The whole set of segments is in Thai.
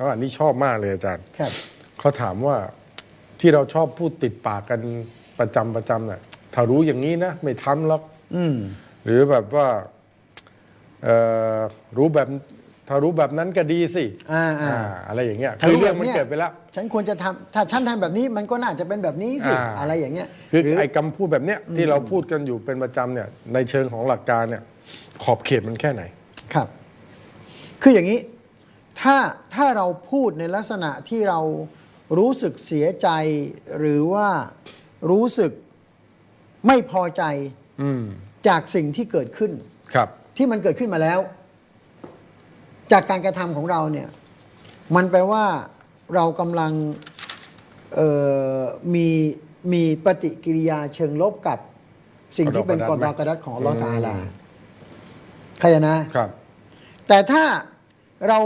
แล้วอันนี้ชอบมากเลยอาจารย์ครับเขาถามว่าที่เราชอบพูดติดปากกันประจำประจำน่ะถ้ารู้อย่างนี้นะ ไม่ทำหรอกอืมหรือแบบว่าเอ่อรู้แบบถ้ารู้แบบนั้นก็ดีสิอ่าอ่า อ่าอะไรอย่างเงี้ยถ้าคือรู้เรื่องแบบมันเนี้ย เกิดไปแล้ว ฉันควรจะทำถ้าฉันทำแบบนี้มันก็น่าจะเป็นแบบนี้สิ อ่า อะไรอย่างเงี้ยคือหรือไอ้คำพูดแบบเนี้ยที่เราพูดกันอยู่เป็นประจำเนี่ย ในเชิงของหลักการเนี่ย ขอบเขตมันแค่ไหน ครับ คืออย่างนี้ ถ้าถ้าเราพูดในลักษณะที่เรารู้สึกเสียใจหรือว่ารู้สึกไม่พอใจอืมจากสิ่งที่เกิดขึ้น ครับ ที่มันเกิดขึ้นมาแล้ว จากการกระทำของเราเนี่ย มันแปลว่าเรากำลังเอ่อมีมีปฏิกิริยาเชิงลบกับ สิ่งที่เป็นกกอระตดอกกระระดัดัดดไหมของอัลลอฮ์อืมตาอาลาใครนะครับ แต่ถ้าเรา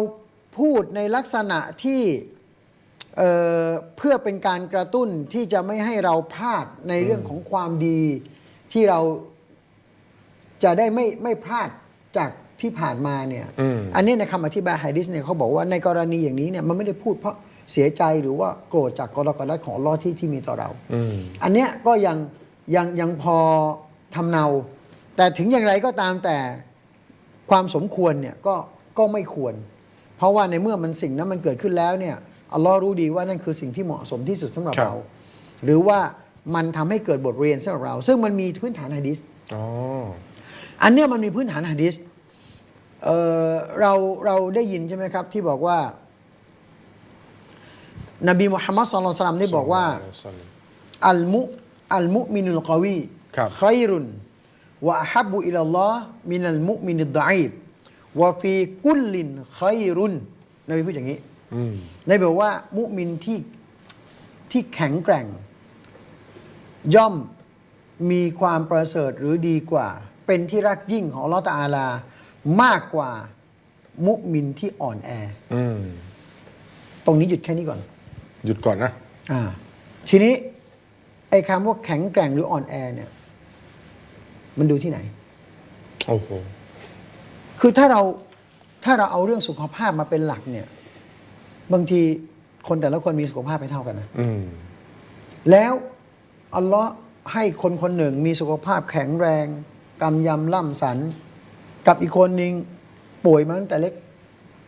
พูดในลักษณะที่เอ่อเพื่อเป็นการกระตุ้นที่จะไม่ให้เราพลาดในเรื่องของความดีที่เราจะได้ไม่ไม่พลาดจากที่ผ่านมาเนี่ยอืมอันนี้ในคำอธิบายฮะดิษเนี่ยเขาบอกว่าในกรณีอย่างนี้เนี่ยมันไม่ได้พูดเพราะเสียใจหรือว่าโกรธจากกรกฎาของอัลลอฮ์ที่ที่มีต่อเราอืมอันเนี้ยก็ยังยังยังพอทำเนา แต่ถึงอย่างไรก็ตามแต่ความสมควรเนี่ยก็ก็ไม่ควรเพ ราะว่าในเมื่อมันสิ่งนั้นมันเกิดขึ้นแล้วเนี่ยอัลลอฮ์รู้ดีว่านั่นคือสิ่งที่เหมาะสมที่สุดสำหรับครับเรา หรือว่ามันทำให้เกิดบทเรียนสำหรับเรา ซึ่งมันมีพื้นฐานฮะดิษอ๋ออันเนี้ยมันมีพื้นฐานฮะดิษเอ่อเราเราได้ยินใช่ไหมครับ ที่บอกว่า นบีมุฮัมมัดสุลลัลสลัมได้บอกว่าอัลมุอัลมุมินุลกวีครับขยรุนวะฮับบุอิลลอฮ์มินัลมุมินิดดะอีฟ วะฟีกุลลินขยรุนนบีพูดอย่างนี้อืมนบีบอกว่า มุมินที่ที่แข็งแกร่ง ย่อมมีความประเสริฐหรือดีกว่า เป็นที่รักยิ่งของอัลลอฮ์ตะอาลา มากกว่ามุมินที่อ่อนแออืมตรงนี้หยุดแค่นี้ก่อน หยุดก่อนนะอ่า ทีนี้ ไอ้คำว่าแข็งแกร่งหรืออ่อนแอเนี่ย มันดูที่ไหน โอ้โห คือถ้าเราถ้าเราเอาเรื่องสุขภาพมาเป็นหลักเนี่ย บางทีคนแต่ละคนมีสุขภาพไม่เท่ากันนะอืมแล้วอัลลอฮ์ให้คนคนหนึ่งมีสุขภาพแข็งแรงกำยำล่ำสัน กับอีกคนหนึ่งป่วยมาตั้งแต่เล็ก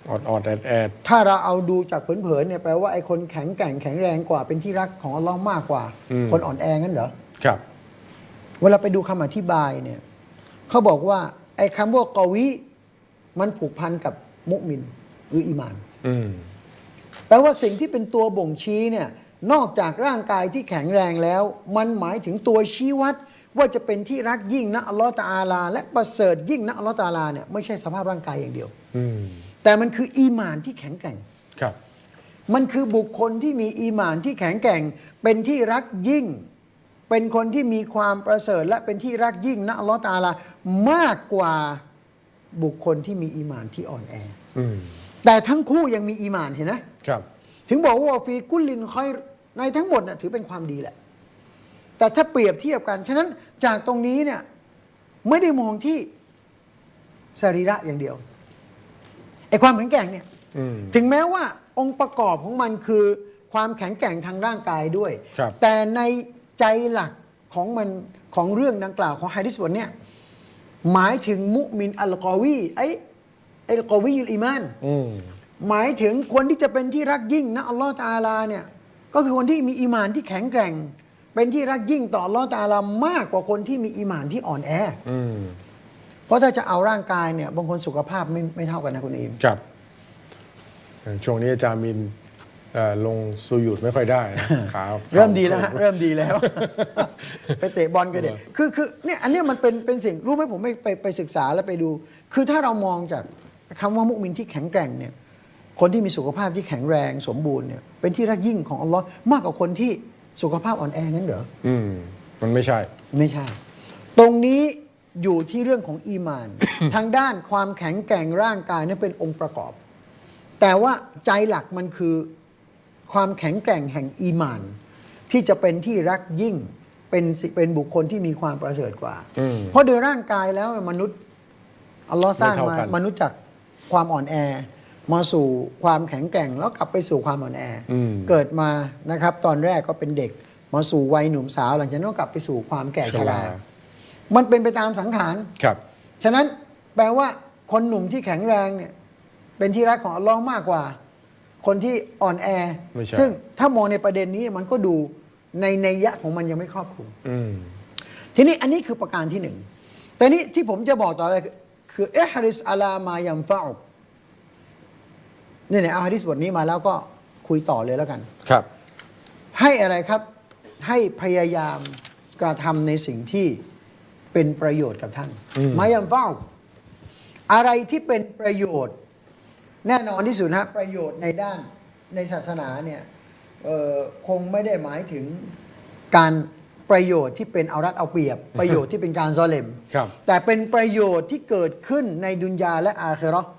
ออดออดแอดแอดถ้าเราเอาดูจากเผินๆเนี่ยแปลว่าไอ้คนแข็งแกร่งแข็งแรงกว่าเป็นที่รักของอัลลอฮ์มากกว่า คนอ่อนแองั้นเหรอ ครับ เวลาไปดูคำอธิบายเนี่ยเขาบอกว่า ไอ้คำว่ากอวิ มันผูกพันกับมุมินหรืออีหมานอืมแปลว่าสิ่งที่เป็นตัวบ่งชี้เนี่ยนอกจากร่างกายที่แข็งแรงแล้ว มันหมายถึงตัวชี้วัด ว่าจะเป็นที่รักยิ่งนะอัลลอฮฺตะอาลา และประเสริฐยิ่งนะอัลลอฮฺตะอาลาเนี่ยไม่ใช่สภาพร่างกายอย่างเดียว อืมแต่มันคืออีหมานที่แข็งแกร่ง ครับ มันคือบุคคลที่มีอีหมานที่แข็งแกร่ง เป็นที่รักยิ่ง เป็นคนที่มีความประเสริฐ และเป็นที่รักยิ่งนะอัลลอฮฺตะอาลามากกว่า บุคคลที่มีอีหมานที่อ่อนแออืมแต่ทั้งคู่ยังมีอีหมานเห็นไหมครับ ถึงบอกว่าฟีกุลลินคอยในทั้งหมดน่ะถือเป็นความดีแหละ แต่ถ้าเปรียบเทียบกัน ฉะนั้นจากตรงนี้เนี่ย ไม่ได้มองที่สรีระอย่างเดียวไอ้ความแข็งแกร่งเนี่ยอืมถึงแม้ว่าองค์ประกอบของมันคือความแข็งแกร่งทางร่างกายด้วยครับแต่ในใจหลักของมันของเรื่องดังกล่าวของฮะดิษบทเนี่ย หมายถึงมุมินอัลกอวีไอ้ไอ้กอวียุลอีมานอืมหมายถึงคนที่จะเป็นที่รักยิ่งนะอัลลอฮฺตาลาเนี่ยก็คือคนที่มีอีหมานที่แข็งแกร่ง เป็นที่รักยิ่งต่ออัลลอฮฺตาลามากกว่าคนที่มีอีหมานที่อ่อนแอ อืมเพราะถ้าจะเอาร่างกายเนี่ยบางคนสุขภาพไม่ไม่เท่ากันนะคุณอิม ครับ ช่วงนี้อาจารย์มินเอ่อ ลงสูยุดไม่ค่อยได้นะขาเริ่มดีแล้วฮะเริ่มดีแล้ว ไปเตะบอลกันเด็คือคือเนี่ยอันเนี้ยมันเป็นเป็นสิ่งรู้ไหมผมไม่ไปไปศึกษาแล้วไปดู คือถ้าเรามองจากคำว่ามุมินที่แข็งแกร่งเนี่ยคนที่มีสุขภาพที่แข็งแรงสมบูรณ์เนี่ยเป็นที่รักยิ่งของอัลลอฮ์มากกว่าคนที่สุขภาพอ่อนแองั้นเหรออืมมันไม่ใช่ ไม่ใช่ ตรงนี้อยู่ที่เรื่องของอีมาน ทางด้านความแข็งแกร่งร่างกายนั่นเป็นองค์ประกอบ แต่ว่าใจหลักมันคือ ความแข็งแกร่งแห่งอีมาน ที่จะเป็นที่รักยิ่งเป็นสิเป็นบุคคลที่มีความประเสริฐกว่า อืม เพราะโดยร่างกายแล้วมนุษย์อัลลอฮ์สร้างไม่มาเท่ากัน มนุษย์จากความอ่อนแอ มาสู่ความแข็งแกร่งแล้วกลับไปสู่ความอ่อนแออม เกิดมานะครับ ตอนแรกก็เป็นเด็ก มาสู่วัยหนุ่มสาว หลังจากนั้นก็กลับไปสู่ความแก่ชรา มันเป็นไปตามสังขาร ครับ ฉะนั้นแปลว่าคนหนุ่มที่แข็งแรงเนี่ยเป็นที่รักของอัลลอฮ์มากกว่า คนที่อ่อนแอ ไม่ใช่ ซึ่งถ้ามองในประเด็นนี้มันก็ดูในในยยะของมันยังไม่ครอบคลุม อืม ทีนี้อันนี้คือประการที่หนึ่ง แต่นี้ที่ผมจะบอกต่อไปคือคือเอฮริสอาลามายัมฟาอุกนี่ในอาฮะดิษบทนี้มาแล้วก็คุยต่อเลยแล้วกัน ครับ ให้อะไรครับ ให้พยายามกระทำในสิ่งที่เป็นประโยชน์กับท่านอืม มายัมฟาอุกอะไรที่เป็นประโยชน์ แน่นอนที่สุดนะประโยชน์ในด้านในศาสนาเนี่ยเอ่อคงไม่ได้หมายถึงการประโยชน์ที่เป็นเอารัดเอาเปรียบ ประโยชน์ที่เป็นการซอเลมครับแต่เป็นประโยชน์ที่เกิดขึ้นในดุนยาและอาเคเราะห์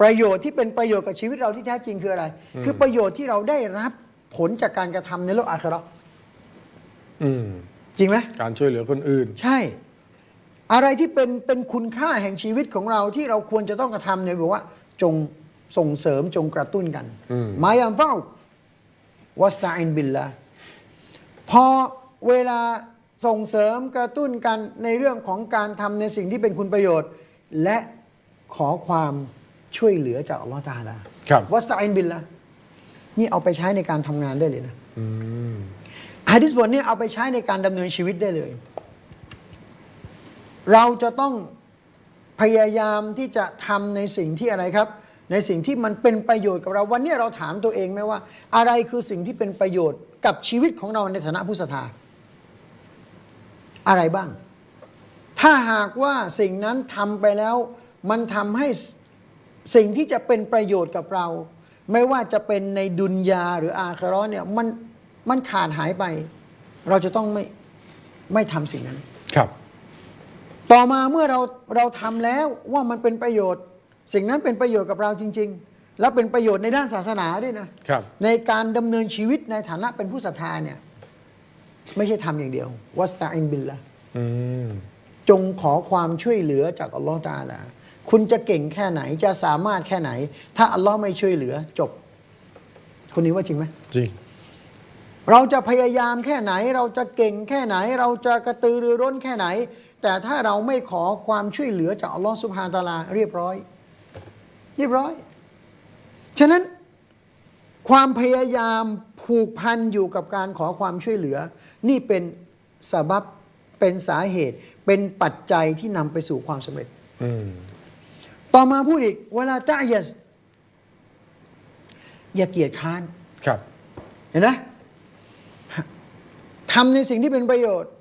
ประโยชน์ที่เป็นประโยชน์กับชีวิตเราที่แท้จริงคืออะไร คือประโยชน์ที่เราได้รับผลจากการกระทำในโลกอาเคเราะห์อืมจริงไหมการช่วยเหลือคนอื่น ใช่ อะไรที่เป็นเป็นคุณค่าแห่งชีวิตของเราที่เราควรจะต้องกระทำเนี่ยบอกว่า จงส่งเสริมจงกระตุ้นกันอืมมายัมเฝ้าวัสตาอินบิลละพอเวลาส่งเสริมกระตุ้นกันในเรื่องของการทำในสิ่งที่เป็นคุณประโยชน์ และขอความช่วยเหลือจากอัลลอฮฺตาอาลาครับวัสตาอินบิลละนี่เอาไปใช้ในการทำงานได้เลยนะอืมฮะดิษบทนี้เอาไปใช้ในการดำเนินชีวิตได้เลย เราจะต้อง พยายามที่จะทำในสิ่งที่อะไรครับ ในสิ่งที่มันเป็นประโยชน์กับเรา วันนี้เราถามตัวเองไหมว่า อะไรคือสิ่งที่เป็นประโยชน์กับชีวิตของเราในฐานะผู้ศรัทธาอะไรบ้าง ถ้าหากว่าสิ่งนั้นทำไปแล้ว มันทำให้สิ่งที่จะเป็นประโยชน์กับเรา ไม่ว่าจะเป็นในดุนยาหรืออาคราเนี่ยมันมันขาดหายไป เราจะต้องไม่ไม่ทำสิ่งนั้นครับ ต่อมาเมื่อเราเราทำแล้วว่ามันเป็นประโยชน์ สิ่งนั้นเป็นประโยชน์กับเราจริง ๆ แล้วเป็นประโยชน์ในด้านศาสนาด้วยนะครับ ในการดำเนินชีวิตในฐานะเป็นผู้ศรัทธาเนี่ยไม่ใช่ทำอย่างเดียววัสตาอินบิลละอืม จงขอความช่วยเหลือจากอัลลอฮฺตาลาคุณจะเก่งแค่ไหนจะสามารถแค่ไหน ถ้าอัลลอฮ์ไม่ช่วยเหลือจบ คนนี้ว่าจริงไหม จริง เราจะพยายามแค่ไหน เราจะเก่งแค่ไหน เราจะกระตือรือร้นแค่ไหน แต่ถ้าเราไม่ขอความช่วยเหลือจากอัลลอฮ์สุบฮานตะอาลาเรียบร้อย เรียบร้อย ฉะนั้นความพยายามผูกพันอยู่กับการขอความช่วยเหลือ นี่เป็นสาบับเป็นสาเหตุ เป็นปัจจัยที่นำไปสู่ความสำเร็จอืมต่อมาพูดอีก เวลาตะยัสอย่าเกียจค้านครับ เห็นไหมทำในสิ่งที่เป็นประโยชน์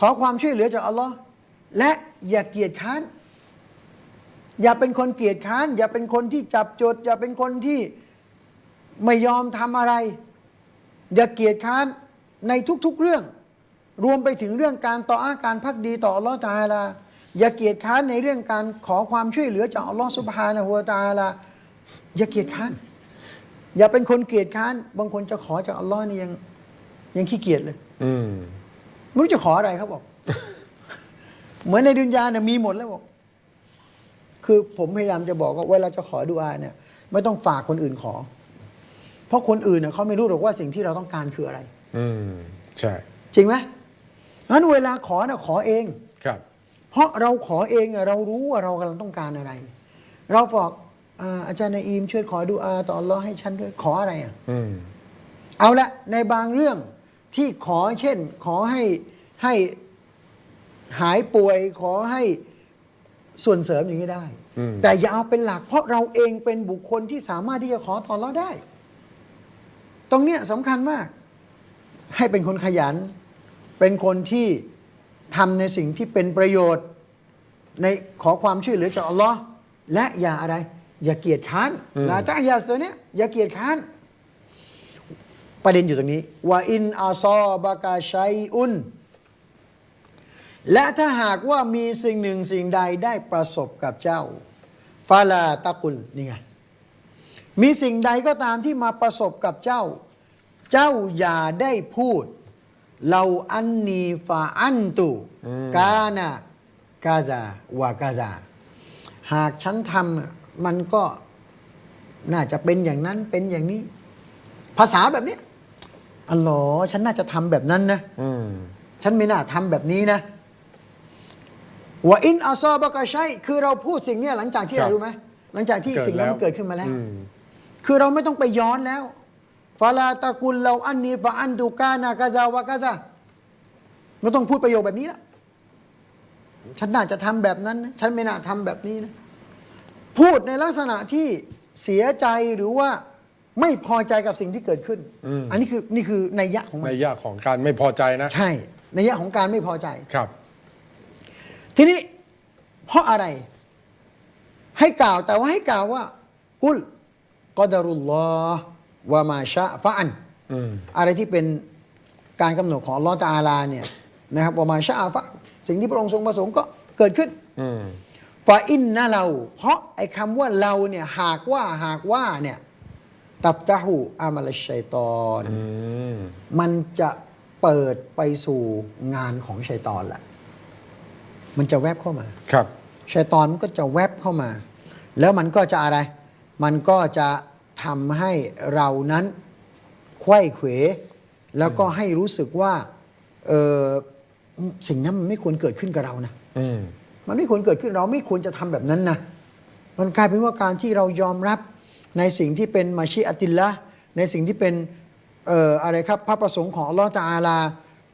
ขอความช่วยเหลือจากอัลลอฮ์และอย่าเกียจค้าน อย่าเป็นคนเกียจค้าน อย่าเป็นคนที่จับจด อย่าเป็นคนที่ไม่ยอมทำอะไร อย่าเกียจค้านในทุกๆเรื่อง รวมไปถึงเรื่องการต่ออาการพักดีต่ออัลลอฮ์ตาลาอย่าเกียจค้านในเรื่องการขอความช่วยเหลือจากอัลลอฮ์สุบฮานะฮูวตาลาอย่าเกียจค้าน อย่าเป็นคนเกียจค้าน บางคนจะขอจากอัลลอฮ์นี่ยังยังขี้เกียจเลย อื ไม่รู้จะขออะไรเขาบอก เหมือนในดุนยาเนี่ยมีหมดแล้วบอก คือผมพยายามจะบอกว่าเวลาจะขอดุอาเนี่ย ไม่ต้องฝากคนอื่นขอ เพราะคนอื่นเนี่ยเขาไม่รู้หรอกว่าสิ่งที่เราต้องการคืออะไร อืมใช่จริงไหมงั้นเวลาขอน่ะขอเอง ครับ เพราะเราขอเองอะเรารู้ว่าเรากำลังต้องการอะไร เราบอกอ่าอาจารย์นาอีมช่วยขอดุอาต่ออัลลอฮ์ให้ฉันด้วยขออะไรอะอืมเอาละในบางเรื่อง ที่ขอเช่น ขอให้ให้หายป่วยขอให้ส่วนเสริมอย่างนี้ได้อืมแต่อย่าเอาเป็นหลัก เพราะเราเองเป็นบุคคลที่สามารถที่จะขอต่อเราได้ ตรงเนี้ยสำคัญมาก ให้เป็นคนขยัน เป็นคนที่ทำในสิ่งที่เป็นประโยชน์ ในขอความช่วยเหลือจากอัลลอฮ์และอย่าอะไร อย่าเกียจค้านอืมนะถ้าอย่าตัวเนี้ยอย่าเกียจค้าน ประเด็นอยู่ตรงนี้ว่าอินอาซอบากาชัยอุนและถ้าหากว่ามีสิ่งหนึ่งสิ่งใดได้ประสบกับเจ้าฟาลาตะกุลนี่ไงมีสิ่งใดก็ตามที่มาประสบกับเจ้า เจ้าอย่าได้พูดเราอันนีฟาอันตุกานะกาซาวากาซาหากฉันทำมันก็น่าจะเป็นอย่างนั้นเป็นอย่างนี้ ภาษาแบบเนี้ย อ๋อเหรอฉันน่าจะทำแบบนั้นนะ อืม ฉันไม่น่าทำแบบนี้นะว่าอินอาซอบะกะใช่คือเราพูดสิ่งเนี้ยหลังจากที่ครัอะไรบรู้ไหมหลังจากที่สิ่งนั้นมันเกิดขึ้นมาแล้ว อืม คือเราไม่ต้องไปย้อนแล้วฟาลาตะกุลเราอันนี้ฟาอันดูกานากาซาวะกาซาไม่ต้องพูดประโยคแบบนี้ละฉันน่าจะทำแบบนั้นนะฉันไม่น่าทำแบบนี้นะ พูดในลักษณะที่เสียใจหรือว่า ไม่พอใจกับสิ่งที่เกิดขึ้นอืมอันนี้คือนี่คือนัยยะของมัในนยะของการไม่พอใจนะใช่นัยยะของการไม่พอใจ ครับ ทีนี้ เพราะอะไร ให้กล่าวแต่ว่าให้กล่าวว่า กุลกอดารุลลอฮ์วะมาชะฟะอันอืมอะไรที่เป็นการกำหนดของอัลลอฮ์ตะอาลาเนี่ยนะครับวะมาชะฟะอันสิ่งที่พระองค์ทรงประสงค์ก็เกิดขึ้น อืมฟาอินนะเรา เพราะไอ้คำว่าเราเนี่ยหากว่าหากว่าเนี่ย ตับตะหูอามัลชัยตอนอืมมันจะเปิดไปสู่งานของชัยตอนแหละ มันจะแวบเข้ามา ครับชัยตอนมันก็จะแวบเข้ามา แล้วมันก็จะอะไร มันก็จะทำให้เรานั้นไขว้เขว แล้วก็ให้รู้สึกว่าเออสิ่งนั้นมันไม่ควรเกิดขึ้นกับเรานะอืมมันไม่ควรเกิดขึ้นเราไม่ควรจะทำแบบนั้นนะมันกลายเป็นว่าการที่เรายอมรับ ในสิ่งที่เป็นมาชิอัติลละห์ในสิ่งที่เป็นเอ่ออะไรครับพระประสงค์ของอัลลอฮฺตะอาลา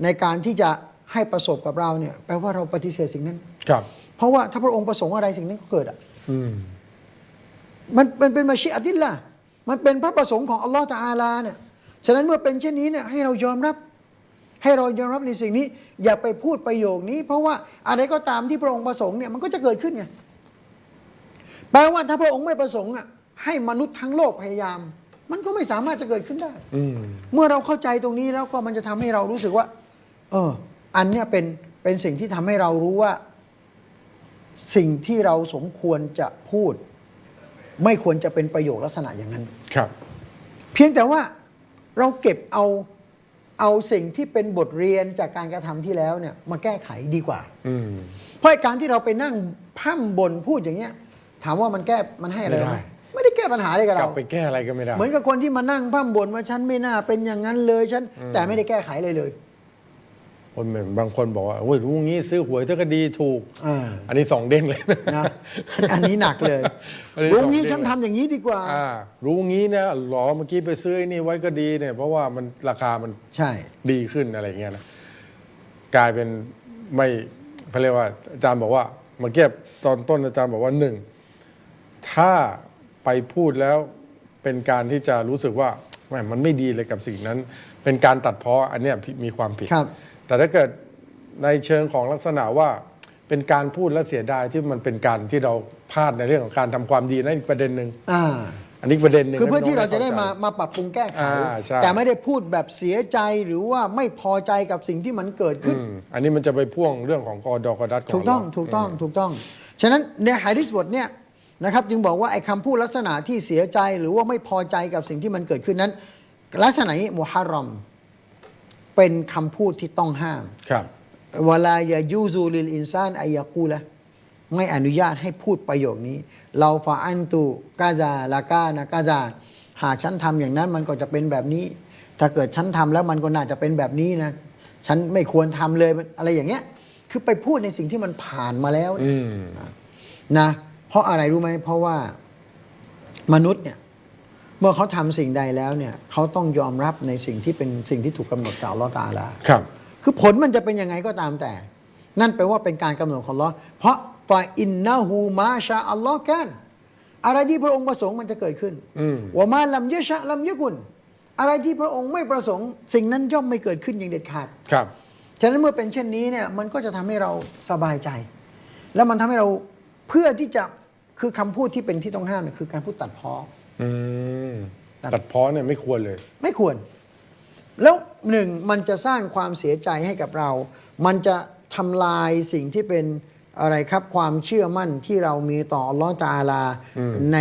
ในการที่จะให้ประสบกับเราเนี่ยแปลว่าเราปฏิเสธสิ่งนั้นครับ เพราะว่าถ้าพระองค์ประสงค์อะไรสิ่งนั้นก็เกิดอะอืมมันมันเป็นมาชิอัติลละห์มันเป็นพระประสงค์ของอัลลอฮฺตะอาลาเนี่ยฉะนั้นเมื่อเป็นเช่นนี้เนี่ยให้เรายอมรับ ให้เรายอมรับในสิ่งนี้ อย่าไปพูดประโยคนี้ เพราะว่าอะไรก็ตามที่พระองค์ประสงค์เนี่ยมันก็จะเกิดขึ้นไงแปลว่าถ้าพระองค์ไม่ประสงค์อะ ให้มนุษย์ทั้งโลกพยายาม มันก็ไม่สามารถจะเกิดขึ้นได้ อืม เมื่อเราเข้าใจตรงนี้แล้วก็มันจะทำให้เรารู้สึกว่า เออ อันเนี้ยเป็นเป็นสิ่งที่ทำให้เรารู้ว่า สิ่งที่เราสมควรจะพูด ไม่ควรจะเป็นประโยคลักษณะอย่างนั้น ครับ เพียงแต่ว่าเราเก็บเอาเอาสิ่งที่เป็นบทเรียนจากการกระทำที่แล้วเนี่ยมาแก้ไขดีกว่า อืม เพราะไอ้การที่เราไปนั่งพร่ำบ่นพูดอย่างเงี้ย ถามว่ามันแก้มันให้อะไรไม่ได้ ไหมไม่ได้แก้ปัญหาอะไรกับกลัเรา บไปแก้อะไรก็ไม่ได้ เหมือนกับคนที่มานั่งพร่ำบ่นว่าฉันไม่น่าเป็นอย่างนั้นเลยฉันแต่ไม่ได้แก้ไขเลยเลยคนเหมือนบางคนบอกว่าโอ้ยรู้งี้ซื้อหวยถ้าก็ดีถูก อ่าอันนี้สองเด้งเลยนะ นะอันนี้หนักเลยอันนี้ รู้สองงี้เด้งฉันทำอย่างนี้ดีกว่า อ่ารู้งี้นะหรอเมื่อกี้ไปซื้อไอ้นี่ไว้ก็ดีเนี่ย เพราะว่ามันราคามันใช่ ดีขึ้นอะไรเงี้ยนะกลายเป็นไม่เขาเรียกว่าอาจารย์บอกว่าเมื่อกี้ตอนต้นอาจารย์บอกว่าหนึ่งถ้า ไปพูดแล้วเป็นการที่จะรู้สึกว่าแหมมันไม่ดีเลยกับสิ่งนั้น เป็นการตัดเพ้ออันเนี้ยมีความผิด ครับ แต่ถ้าเกิดในเชิงของลักษณะว่าเป็นการพูดและเสียดายที่มันเป็นการที่เราพลาดในเรื่องของการทำความดีนั่นอีกประเด็นหนึ่งอ่า อันนี้ประเด็นหนึ่งคือเพื่อให้ที่น้เรางจะได้ข้มาใจมาปรับปรุงแก้ไขอ่าใช่ แต่ไม่ได้พูดแบบเสียใจหรือว่าไม่พอใจกับสิ่งที่มันเกิดขึ้น อืมอันนี้มันจะไปพ่วงเรื่องของกอดอกอดัดของถูกต้องเรา ถูกต้องถูกต้อง ฉะนั้นในฮะดิษบทเนี่ย นะครับจึงบอกว่าไอ้คำพูดลักษณะที่เสียใจหรือว่าไม่พอใจกับสิ่งที่มันเกิดขึ้นนั้น ลักษณะนี้มุฮัรรอม เป็นคำพูดที่ต้องห้ามครับเวลายายูซูลิลอินซานอายากูละไม่อนุญาตให้พูดประโยคนี้ เราฟาอันตุกาซาลากานะกาซาหากฉันทำอย่างนั้นมันก็จะเป็นแบบนี้ ถ้าเกิดฉันทำแล้วมันก็น่าจะเป็นแบบนี้นะ ฉันไม่ควรทำเลยอะไรอย่างเงี้ย คือไปพูดในสิ่งที่มันผ่านมาแล้วอืมนะ เพราะอะไรรู้ไหมเพราะว่ามนุษย์เนี่ยเมื่อเขาทำสิ่งใดแล้วเนี่ยเขาต้องยอมรับในสิ่งที่เป็นสิ่งที่ถูกกำหนดจากอัลลอฮฺตะอาลาครับ คือผลมันจะเป็นยังไงก็ตามแต่ นั่นแปลว่าเป็นการกำหนดของอัลลอฮ์เพราะฟาอินนาหูมาชาอัลลอฮ์กันอะไรที่พระองค์ประสงค์มันจะเกิดขึ้นอืมว่ามาลัมเยชะลัมยะกุลอะไรที่พระองค์ไม่ประสงค์ สิ่งนั้นย่อมไม่เกิดขึ้นอย่างเด็ดขาดครับฉะนั้นเมื่อเป็นเช่นนี้เนี่ยมันก็จะทำให้เราสบายใจ แล้วมันทำให้เราเพื่อที่จะ คือคำพูดที่เป็นที่ต้องห้ามเนี่ยคือการพูดตัดพ้อ อืมตัด ตัดเพ้อเนี่ยไม่ควรเลย ไม่ควร แล้วหนึ่งมันจะสร้างความเสียใจให้กับเรา มันจะทำลายสิ่งที่เป็นอะไรครับความเชื่อมั่นที่เรามีต่ออัลลอฮฺตะอาลาอืมใน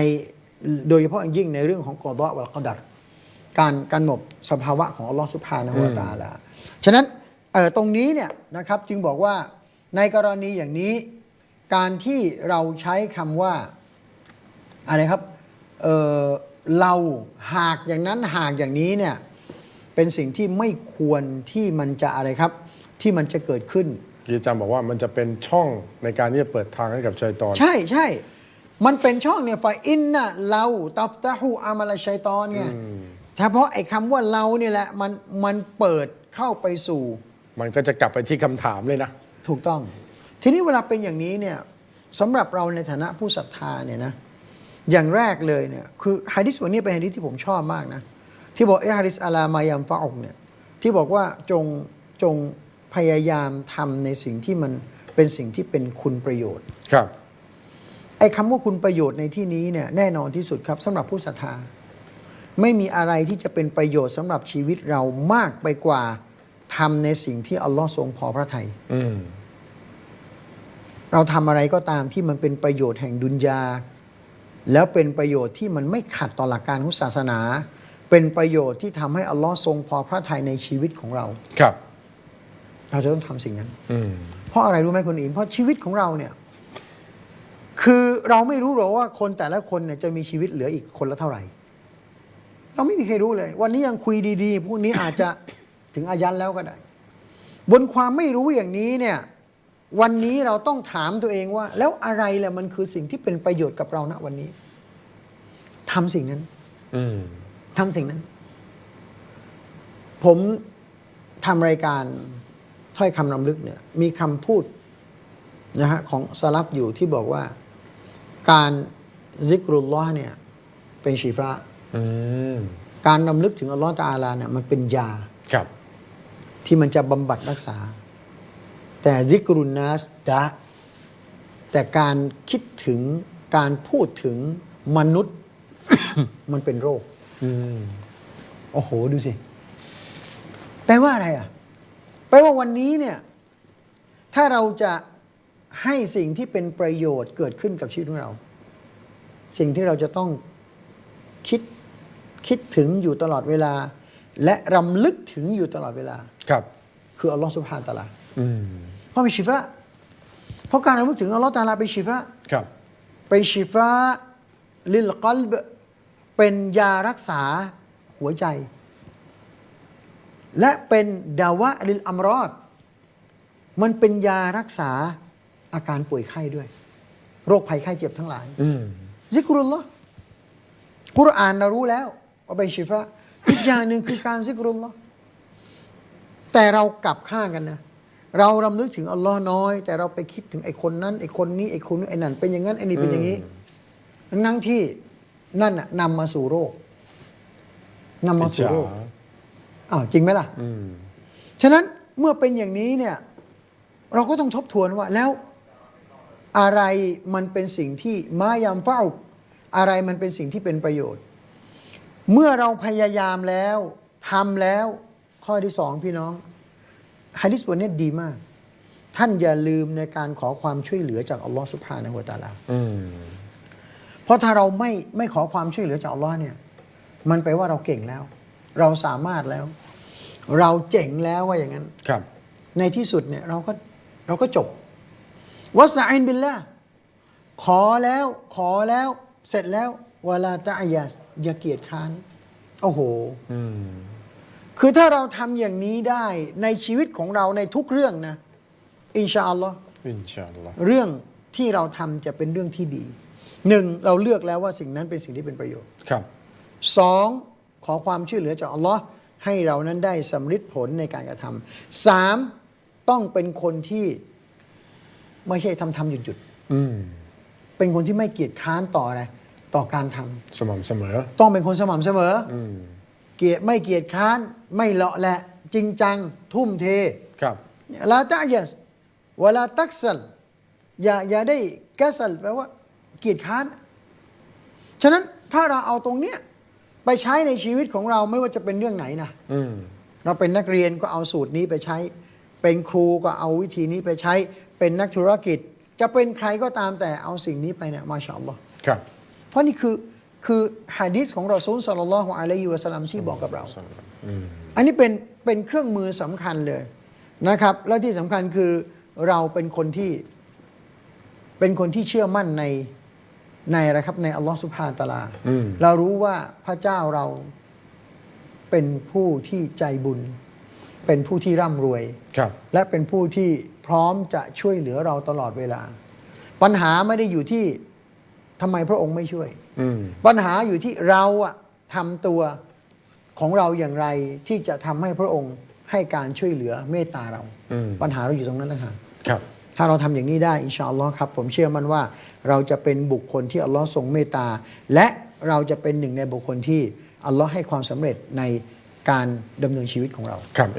โดยเฉพาะอย่างยิ่งในเรื่องของกอดะวัลกอดัรการการหมบสภาวะของอัลลอฮฺสุบฮานะฮูวะตะอาลา ฉะนั้นเอ่อตรงนี้เนี่ยนะครับจึงบอกว่าในกรณีอย่างนี้ การที่เราใช้คำว่าอะไรครับเออเราหากอย่างนั้นหากอย่างนี้เนี่ยเป็นสิ่งที่ไม่ควรที่มันจะอะไรครับ ที่มันจะเกิดขึ้นที่อาจารย์บอกว่ามันจะเป็นช่องในการที่จะเปิดทางให้กับชัยตอน ใช่ใช่ มันเป็นช่องเนี่ยฝ่ายอินนะเราตัฟตะฮูอามาลชัยตอนเนี่ยเฉพาะไอ้คำว่าเราเนี่ยแหละมันมันเปิดเข้าไปสู่ มันก็จะกลับไปที่คำถามเลยนะ ถูกต้อง ทีนี้เวลาเป็นอย่างนี้เนี่ยสำหรับเราในฐานะผู้ศรัทธาเนี่ยนะอย่างแรกเลยเนี่ยคือฮะดิษบทนี้เป็นฮะดิษที่ผมชอบมากนะที่บอกเอะฮะดิษอาลามายามฟาอกเนี่ยที่บอกว่าจงจงพยายามทำในสิ่งที่มันเป็นสิ่งที่เป็นคุณประโยชน์ครับไอ้คำว่าคุณประโยชน์ในที่นี้เนี่ยแน่นอนที่สุดครับสำหรับผู้ศรัทธา ไม่มีอะไรที่จะเป็นประโยชน์สำหรับชีวิตเรามากไปกว่าทำในสิ่งที่อัลลอฮ์ทรงพอพระทัยอืม เราทำอะไรก็ตามที่มันเป็นประโยชน์แห่งดุนยา แล้วเป็นประโยชน์ที่มันไม่ขัดต่อหลักการของศาสนา เป็นประโยชน์ที่ทำให้อัลลอฮ์ทรงพอพระทัยในชีวิตของเรา ครับเราจะต้องทำสิ่งนั้น อืมเพราะอะไรรู้ไหมคุณอินเพราะชีวิตของเราเนี่ย คือเราไม่รู้หรอกว่าคนแต่ละคนเนี่ยจะมีชีวิตเหลืออีกคนละเท่าไหร่ เราไม่มีใครรู้เลย วันนี้ยังคุยดี ๆ พวกนี้อาจจะ ถึงอายันแล้วก็ได้ บนความไม่รู้อย่างนี้เนี่ย วันนี้เราต้องถามตัวเองว่า แล้วอะไรแหละมันคือสิ่งที่เป็นประโยชน์กับเราณวันนี้ทำสิ่งนั้น อืมทำสิ่งนั้น ผมทำรายการถ้อยคำนำลึกเนี่ย มีคำพูดนะฮะของสลับอยู่ที่บอกว่า การซิกรุลลอฮ์เนี่ย เป็นชีฟ้าอืมการนำลึกถึงอัลลอฮ์ตะอาลาเนี่ยมันเป็นยาครับ ที่มันจะบำบัดรักษา แต่ซิกรุนนัสดะแต่การคิดถึงการพูดถึงมนุษย์ มันเป็นโรคอืมโอ้โห ดูสิ แปลว่าอะไรอะ แปลว่าวันนี้เนี่ย ถ้าเราจะให้สิ่งที่เป็นประโยชน์เกิดขึ้นกับชีวิตของเรา สิ่งที่เราจะต้องคิดคิดถึงอยู่ตลอดเวลา และรำลึกถึงอยู่ตลอดเวลา ครับ คืออัลลอฮฺสุบฮานตะลาอืม เพราะเป็นชีฟะเพราะการรำลึกถึงอัลลอฮฺตะอาลาเป็นชีฟะครับเป็นชีฟะลิลกอลบเป็นยารักษาหัวใจ และเป็นดาวะลิลอัมรอด มันเป็นยารักษาอาการป่วยไข้ด้วย โรคภัยไข้เจ็บทั้งหลายอืมซิกรุลลอฮ์กุรอานเรารู้แล้วว่าเป็นชีฟะอีกอย่างหนึ่งคือการซิกรุลลอฮ์แต่เรากลับข้างกันนะ เรารำลึกถึงอัลลอฮ์น้อย แต่เราไปคิดถึงไอ้คนนั้นไอ้คนนี้ไอ้คนนี้ไอ้นั่นเป็นอย่างนั้นไอ้นี่เป็นอย่างนี้นั่งที่นั่นน่ะนำมาสู่โรคนำมาสู่โรคอิจฉาอ้าวจริงไหมล่ะอืมฉะนั้นเมื่อเป็นอย่างนี้เนี่ย เราก็ต้องทบทวนว่า แล้วอะไรมันเป็นสิ่งที่มายามเฝ้า อะไรมันเป็นสิ่งที่เป็นประโยชน์ เมื่อเราพยายามแล้วทำแล้ว ข้อที่สองพี่น้อง ฮะดิษบทนี้ดีมาก ท่านอย่าลืมในการขอความช่วยเหลือจากอัลลอฮฺสุบฮานะฮูวะตะอาลาอืมเพราะถ้าเราไม่ไม่ขอความช่วยเหลือจากอัลลอฮ์เนี่ย มันแปลว่าเราเก่งแล้ว เราสามารถแล้ว เราเจ๋งแล้วว่าอย่างนั้น ครับ ในที่สุดเนี่ยเราก็เราก็จบวัสอินบิลละขอแล้วขอแล้ว เสร็จแล้วเวลาตะอายาสอย่าเกียจค้าน โอ้โห อืม คือถ้าเราทำอย่างนี้ได้ในชีวิตของเราในทุกเรื่องนะ อินชาอัลลอฮ์อินชาอัลลอฮ์เรื่องที่เราทำจะเป็นเรื่องที่ดีหนึ่งเราเลือกแล้วว่าสิ่งนั้นเป็นสิ่งที่เป็นประโยชน์ครับ สองขอความช่วยเหลือจากอัลลอฮ์ให้เรานั้นได้สำฤทธิ์ผลในการกระทำสามต้องเป็นคนที่ไม่ใช่ทำทำหยุดหยุดอืมๆเป็นคนที่ไม่เกียจค้านต่ออะไรต่อการทำสม่ำเสมอ ต้องเป็นคนสม่ำเสมอ อืม เกียจไม่เกียจค้าน ไม่เลาะแหละ จริงจัง ทุ่มเทครับลาตะยัสเวลาตักสัลอย่าอย่าได้แกสัลแปลว่า เกียจค้าน ฉะนั้นถ้าเราเอาตรงเนี้ยไปใช้ในชีวิตของเราไม่ว่าจะเป็นเรื่องไหนนะอืมเราเป็นนักเรียนก็เอาสูตรนี้ไปใช้ เป็นครูก็เอาวิธีนี้ไปใช้ เป็นนักธุรกิจ จะเป็นใครก็ตามแต่เอาสิ่งนี้ไปเนี่ยมาชาอัลลอฮ์ครับ เพราะนี่คือ คือฮะดีษของเราซูลสัลลัลลอฮุอะลัยฮิวะสัลลัมที่บอกกับเราอืมอันนี้เป็นเป็นเครื่องมือสำคัญเลยนะครับ และที่สำคัญคือเราเป็นคนที่เป็นคนที่เชื่อมั่นในในอะไรครับในอัลลอฮฺสุบฮานตะอาลาอืมเรารู้ว่าพระเจ้าเราเป็นผู้ที่ใจบุญ เป็นผู้ที่ร่ำรวยครับและเป็นผู้ที่พร้อมจะช่วยเหลือเราตลอดเวลา ปัญหาไม่ได้อยู่ที่ ทำไมพระองค์ไม่ช่วยอืมปัญหาอยู่ที่เราอะทำตัวของเราอย่างไรที่จะทำให้พระองค์ให้การช่วยเหลือเมตตาเราอืมปัญหาเราอยู่ตรงนั้นต่างหากครับ ถ้าเราทำอย่างนี้ได้อินชาอัลลอฮ์ครับ ผมเชื่อมั่นว่าเราจะเป็นบุคคลที่อัลลอฮ์ทรงเมตตา และเราจะเป็นหนึ่งในบุคคลที่อัลลอฮ์ให้ความสำเร็จในการดำเนินชีวิตของเราครับ